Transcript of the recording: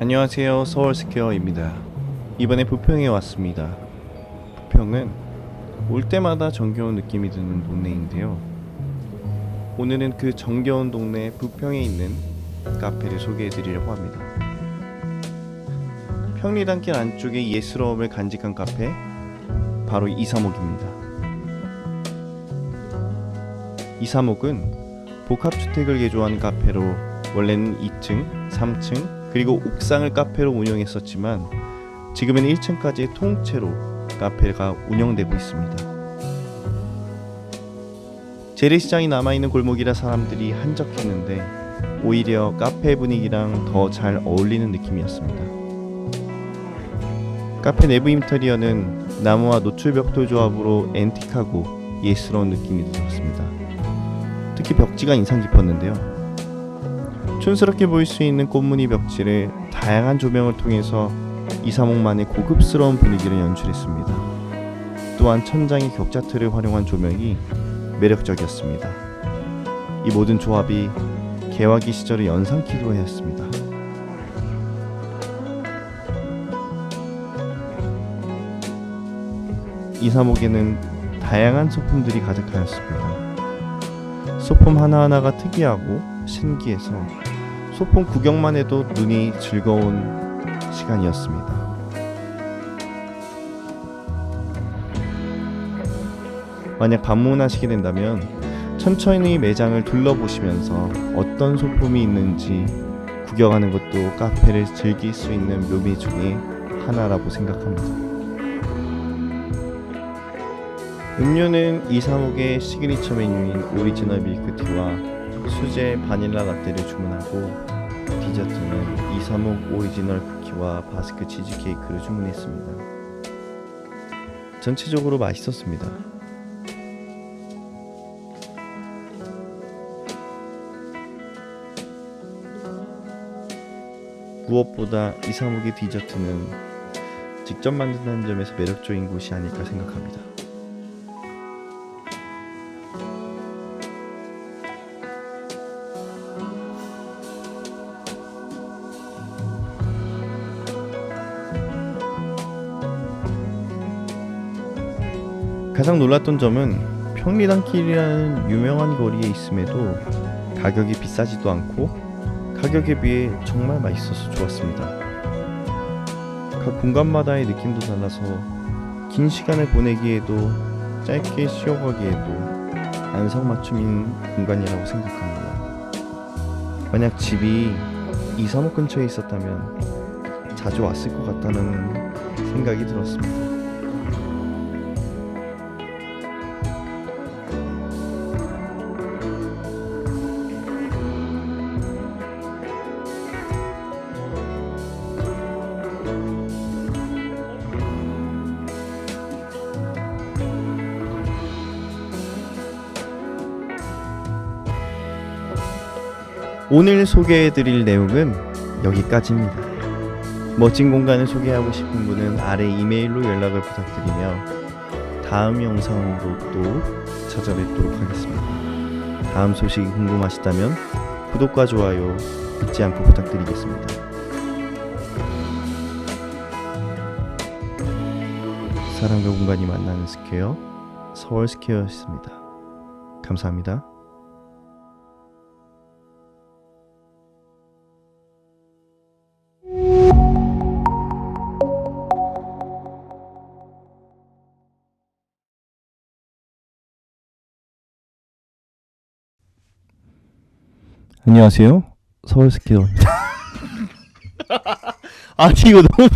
안녕하세요. 서울스퀘어입니다. 이번에 부평에 왔습니다. 부평은 올 때마다 정겨운 느낌이 드는 동네인데요. 오늘은 그 정겨운 동네 부평에 있는 카페를 소개해 드리려고 합니다. 평리단길 안쪽에 예스러움을 간직한 카페 바로 이사목입니다. 이사목은 복합주택을 개조한 카페로 원래는 2층, 3층 그리고 옥상을 카페로 운영했었지만 지금은 1층까지 통째로 카페가 운영되고 있습니다. 재래시장이 남아있는 골목이라 사람들이 한적했는데 오히려 카페 분위기랑 더 잘 어울리는 느낌이었습니다. 카페 내부 인테리어는 나무와 노출 벽돌 조합으로 앤틱하고 예스러운 느낌이 들었습니다. 특히 벽지가 인상 깊었는데요. 촌스럽게 보일 수 있는 꽃무늬 벽지를 다양한 조명을 통해서 이사목만의 고급스러운 분위기를 연출했습니다. 또한 천장의 격자틀을 활용한 조명이 매력적이었습니다. 이 모든 조합이 개화기 시절을 연상키도 했습니다. 이사목에는 다양한 소품들이 가득하였습니다. 소품 하나하나가 특이하고 신기해서 소품 구경만 해도 눈이 즐거운 시간이었습니다. 만약 방문하시게 된다면 천천히 매장을 둘러보시면서 어떤 소품이 있는지 구경하는 것도 카페를 즐길 수 있는 묘미 중에 하나라고 생각합니다. 음료는 이사목의 시그니처 메뉴인 오리지널 밀크티와 수제 바닐라 라떼를 주문하고 디저트는 이사목 오리지널 쿠키와 바스크 치즈 케이크를 주문했습니다. 전체적으로 맛있었습니다. 무엇보다 이사목의 디저트는 직접 만든다는 점에서 매력적인 곳이 아닐까 생각합니다. 가장 놀랐던 점은 평리단길이라는 유명한 거리에 있음에도 가격이 비싸지도 않고 가격에 비해 정말 맛있어서 좋았습니다. 각 공간마다의 느낌도 달라서 긴 시간을 보내기에도 짧게 쉬어가기에도 안성맞춤인 공간이라고 생각합니다. 만약 집이 이사목 근처에 있었다면 자주 왔을 것 같다는 생각이 들었습니다. 오늘 소개해드릴 내용은 여기까지입니다. 멋진 공간을 소개하고 싶은 분은 아래 이메일로 연락을 부탁드리며 다음 영상으로 또 찾아뵙도록 하겠습니다. 다음 소식이 궁금하시다면 구독과 좋아요 잊지 않고 부탁드리겠습니다. 사람과 공간이 만나는 스퀘어 서울 스퀘어였습니다. 감사합니다. 안녕하세요. 서울 스키어입니다. 아니 이거 너무